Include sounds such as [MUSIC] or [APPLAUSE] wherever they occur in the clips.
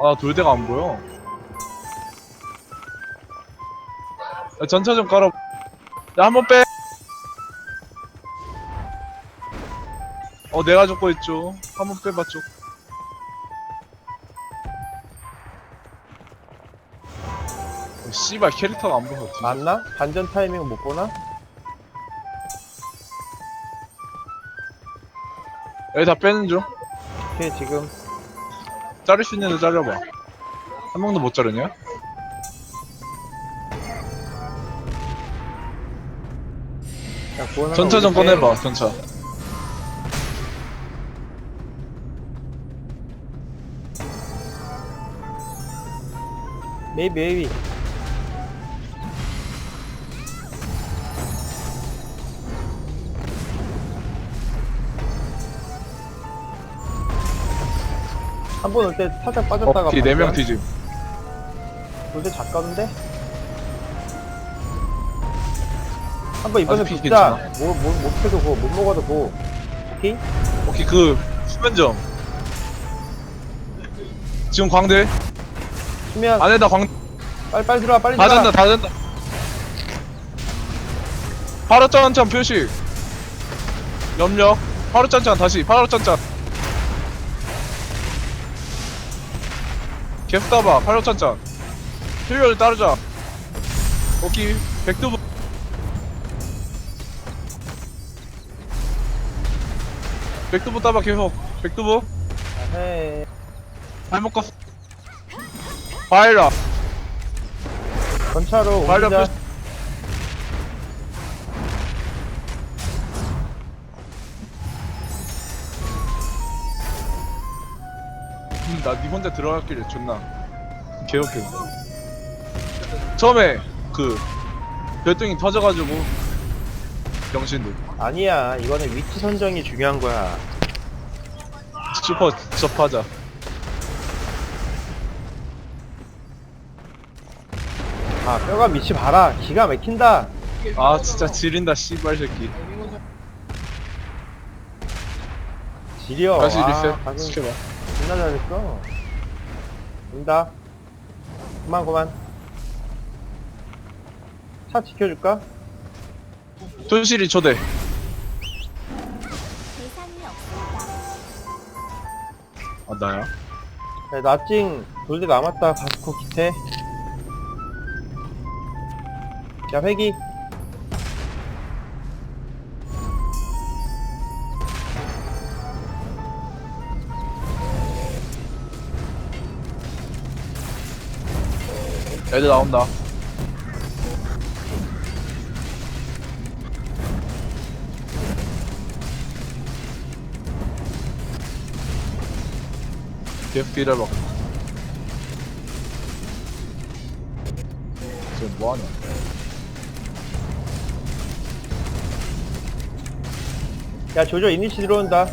아 돌대가 안 보여 야, 전차 좀 깔아 야 한번 빼 어, 내가 죽고 있죠. 한번 쪽. 어, 씨발, 캐릭터가 안 보여. 뒤져. 맞나? 반전 타이밍 못 보나? 여기 다 빼는 중. 오케이 지금 자를 수 있는 데 자려봐. 한 명도 못 자르냐? 전차 좀. 꺼내봐, 전차. 메이비 메이비 한 번 올 때 살짝 빠졌다가 어, 뒤 4명 뒤짐. 돌때 작가운데? 한 번 이번에 아직 피 붙자 뭐, 뭐, 못해도 고, 못 먹어도 고 오케이? 오케이, 그, 수면점. 지금 광대. 수면 안에다 광, 빨리 빨리 들어와 빨리 다 들어와 된다, 다 된다. 바로 짠짠 표시. 염력. 바로 짠짠 다시. 바로 짠짠. 계속 따봐. 바로 짠짠. 필요를 따르자. 오케이. 백두부. 백두부 따봐 계속. 백두부. 발목 껐어. 바이라. 전차로 바이라 옮기자 표시. 나니 혼자 들어갔길래 존나? 개웃겨. 처음에 그 별등이 터져가지고 병신들. 아니야 이거는 위치 선정이 중요한 거야. 슈퍼 접하자. 아 뼈가 밑이 봐라. 기가 막힌다. 아 진짜 지린다 씨발 새끼. 지려. 다시 아, 리셋 방금 시켜봐 존나 잘했어 된다. 그만 그만. 차 지켜줄까? 손실이 초대. 대상이 없습니다. 아 나야? 야, 나찡. 돌대 남았다. 바스코 기태 자 회기 애들 나온다. 계속 기다려봐 지금 뭐하냐? 야 조조 이니시 들어온다.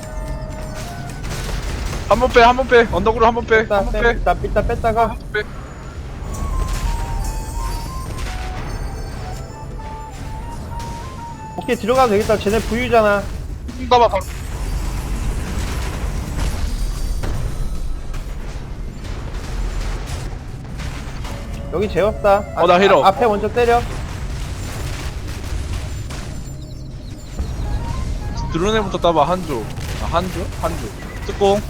한 번 빼 한 번 빼. 언덕으로 한 번 빼. 뺐다 한번 빼. 뺐다 뺐다 뺐다가. 빼. 오케이 들어가도 되겠다. 쟤네 부유잖아. 봐봐 봐. 여기 재웠다. 아, 어, 나 힐업. 아, 앞에 먼저 때려. 드론에부터 따봐 한조. 아 한조? 한조. 특공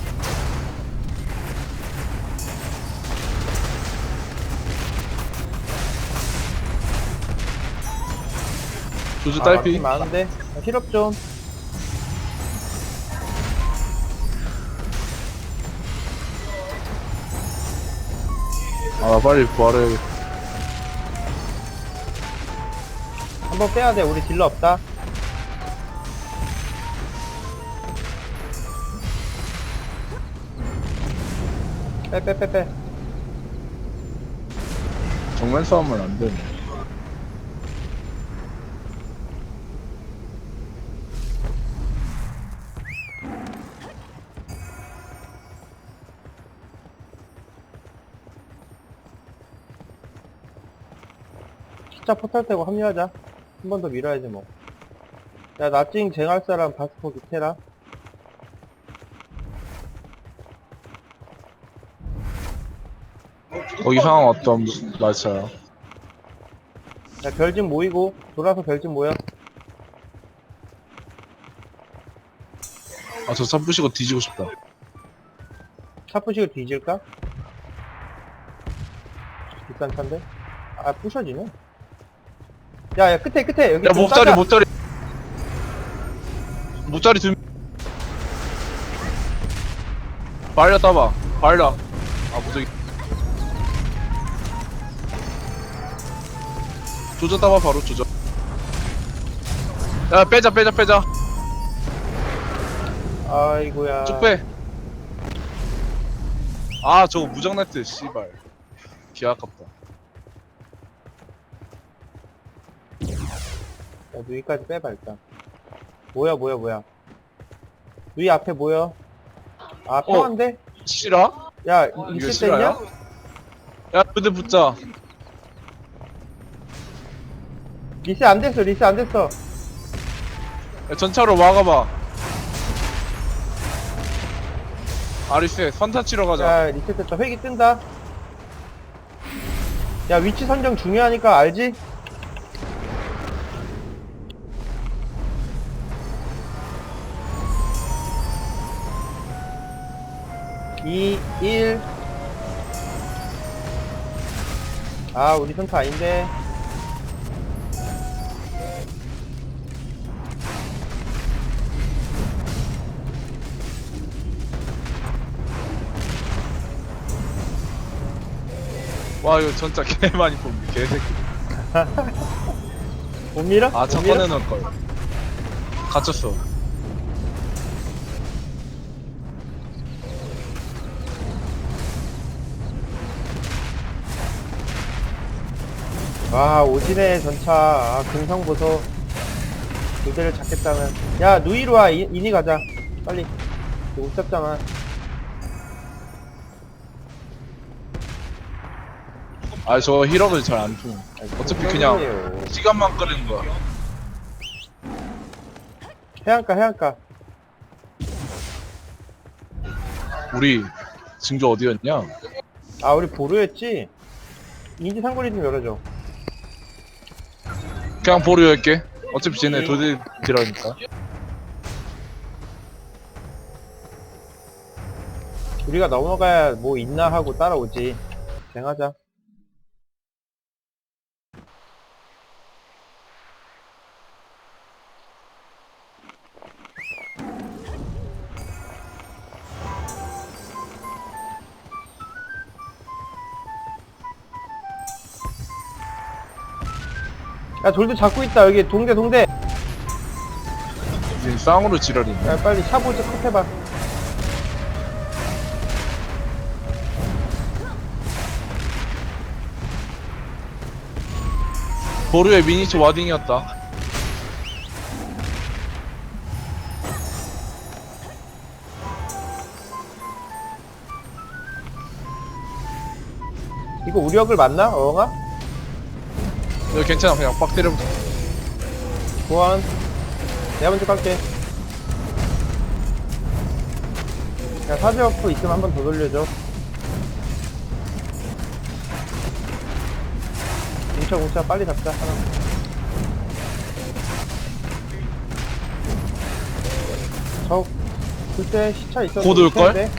조주 아, 딸피. 많은데? 아, 힐업 좀. 아 빨리 부활해. 한번 빼야 돼. 우리 딜러 없다. 빼 빼 빼 빼. 정면 싸움은 안 되네 진짜 포탈 떼고 합류하자 한 번 더 밀어야지 뭐 야 나찡 쟁할 사람 바스코 기테라 거기 상황 어떤 말차야? 야, 별집 모이고, 돌아서 별집 모여. 아, 저차 부시고 뒤지고 싶다. 차푸식을 뒤질까? 비싼 차인데? 아, 부셔지네. 야, 야, 끝에, 끝에, 여기. 야, 좀 따자. 못자리. 못자리 두. 발려 따봐. 발려. 아, 무적이. 조져 따봐, 바로 조져. 야, 빼자, 빼자, 빼자. 아이고야. 쭉 빼. 아, 저거 무장날때 씨발. 기 아깝다. 야, 누이까지 빼봐, 일단. 뭐야, 뭐야, 뭐야. 누이 앞에 뭐야? 아, 평한데? 싫어? 야, 이거 있을 때 싫어요? 있냐? 야, 근데 붙자. 리셋 안 됐어, 리셋 안 됐어. 야, 전차로 막아봐. 아리스, 선타 치러 가자. 자, 리셋 됐다. 회기 뜬다. 야, 위치 선정 중요하니까 알지? 이, 일. 아, 우리 선타 아닌데. 와, 이거 전차 개 많이 뽑네, 개새끼. [LAUGHS] 못 밀어? 아, 차못 밀어? 꺼내놓을 걸. 갇혔어. 와, 오진의 전차. 아, 금성보소. 두 대를 잡겠다면. 야, 누이로 와. 이, 이니 가자. 빨리. 못 잡잖아. 아, 저 힐업을 잘안 줘. 어차피 그냥 그냥. 시간만 끄는 거야. 해안가, 해안가. 우리 증조 어디였냐? 아, 우리 보루였지? 인지 상거리 좀 열어줘. 그냥 보류 할게. 어차피 쟤네 도들 딜하니까. 우리가 넘어가야 뭐 있나 하고 따라오지. 쟁하자. 야, 돌도 잡고 있다. 여기 동대, 동대. 지금 쌍으로 지랄이네. 야, 빨리 샤보즈 컷 해봐. 보류의 미니치 와딩이었다. 이거 우리 역을 맞나? 어엉 아? 이거 괜찮아. 그냥 빡 때려보자. 보안. 내가 먼저 갈게. 야, 사제어프 있으면 한 번 더 돌려줘. 뭉쳐, 뭉쳐, 빨리 잡자, 하나. 저, 그때 시차 있어서. 곧 올걸?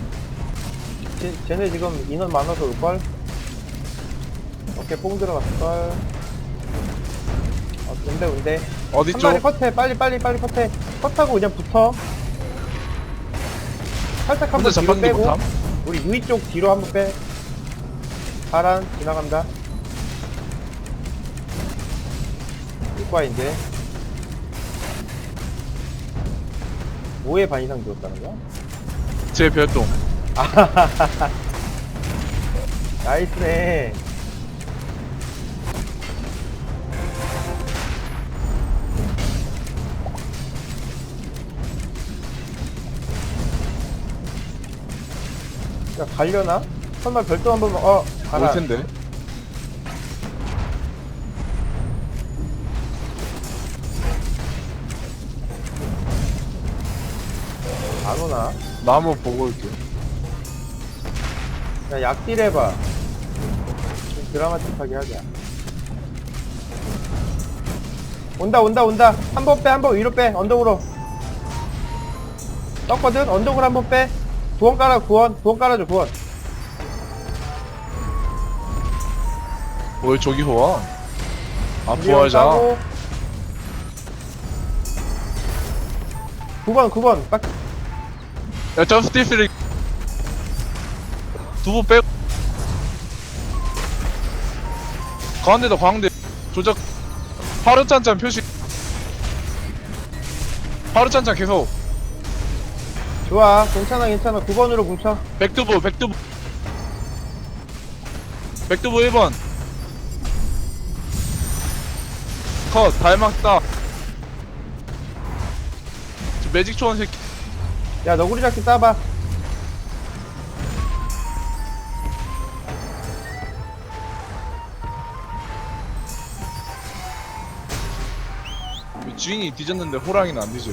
쟤, 쟤네 지금 인원 많아서 올걸? 오케이, 뽕 들어갔을걸? 어, 온대, 온대. 어디 한 쪽? 마리 컷해 빨리 빨리 빨리 컷해 컷하고 그냥 붙어 살짝 혼자 한번 뒤로 잡았는데 빼고 못함? 우리 유이 쪽 뒤로 한번 빼 파란 지나간다 이과 이제 5의 반 이상 들었다는 거야? 제 별동. [LAUGHS] 나이스네 야 갈려나? 설마 별도 한번 어올 가라 텐데. 안 오나? 나 한번 보고 올게. 야 약딜 해봐 드라마틱하게 하자. 온다, 온다, 온다. 한 번 빼, 한 번 위로 빼. 언덕으로. 떴거든? 언덕으로 한 번 빼. 구원 깔아, 구원. 구원 깔아줘, 구원. 왜 저기서 와? 아, 부활자. 까고. 9번, 9번. 딱. 야, 저스티스를 두부 빼고. 가운데다 광대 조작. 하루짠짠 표시. 하루짠짠 계속. 좋아. 괜찮아, 괜찮아. 9번으로 뭉쳐. 백두부, 백두부. 백두부 1번. 컷. 저 매직 초원 새끼. 야, 너구리 잡기 따봐. 주인이 뒤졌는데 호랑이는 안 뒤져.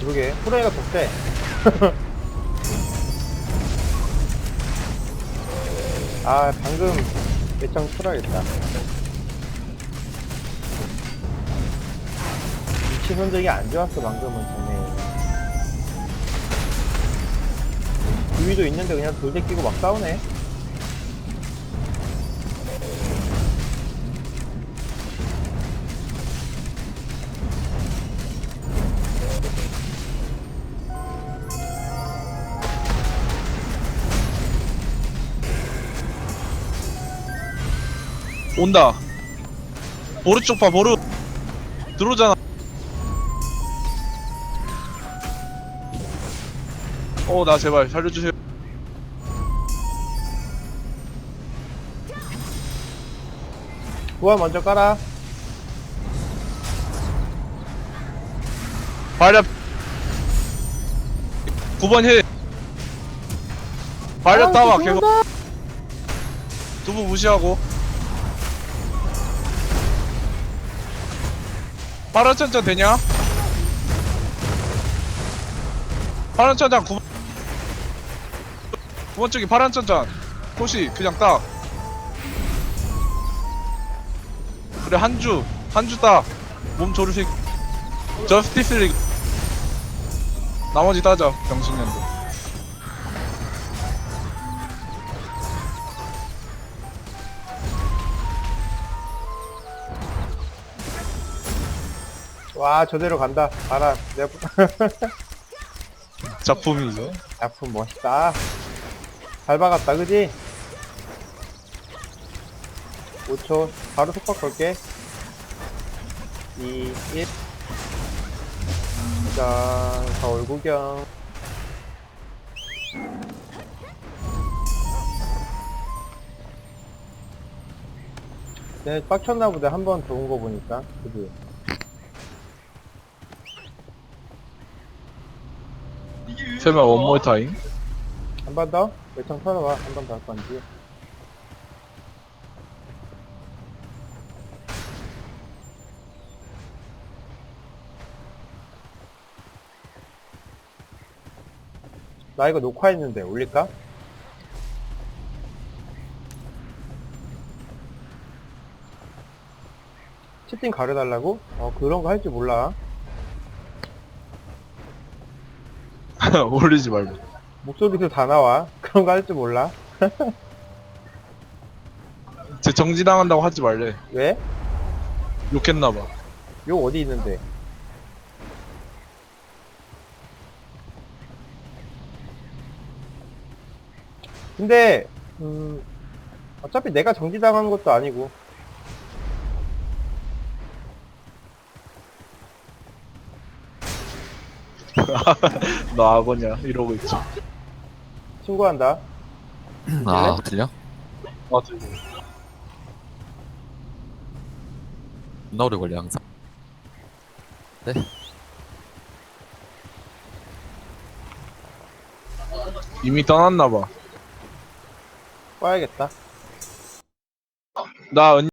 그러게. 호랑이가 더 세. [LAUGHS] 아, 방금 배짱 풀어야겠다. 위치 선정이 안 좋았어, 방금은 전에. 유위도 있는데 그냥 돌대 끼고 막 싸우네. 온다. 보르 쪽 봐, 보르. 들어오잖아. 어, 나 제발 살려주세요. 구화 먼저 깔아. 발렵. 9번 힐. 발렵 아, 따와, 죄송합니다. 계속. 두부 무시하고. 파란천천 되냐? 파란 천장 9번 9번 쪽이 파란 천장. 호시 그냥 딱. 그래 한주 한주 딱몸 조르식 저스티스 리그. 나머지 따자 병신년들 와, 저대로 간다. 알아. 내가 [LAUGHS] 작품이죠 작품 멋있다. 잘 박았다, 그지? 5초. 바로 속박 걸게. 2, 1. 자, 거울 구경. 네, 빡쳤나 보다. 한번 좋은 거 보니까. 그지? 세명 원몰 타임 한 번 더? 외청 털어봐. 한 번 더 할 건지. 나 이거 녹화했는데 올릴까? 채팅 가려달라고? 어 그런 거 할 줄 몰라 [LAUGHS] 올리지 말고. 목소리도 다 나와. [LAUGHS] 그런 거 할 줄 몰라. [LAUGHS] 제 정지당한다고 하지 말래. 왜? 욕했나봐. 욕 어디 있는데? 근데 음 어차피 내가 정지당한 것도 아니고 [LAUGHS] 너 악어냐? 이러고 있지. 신고한다. 아 들려? 맞아 존나 오래 걸려 항상. 이미 떠났나봐. 꺼야겠다. 나 은...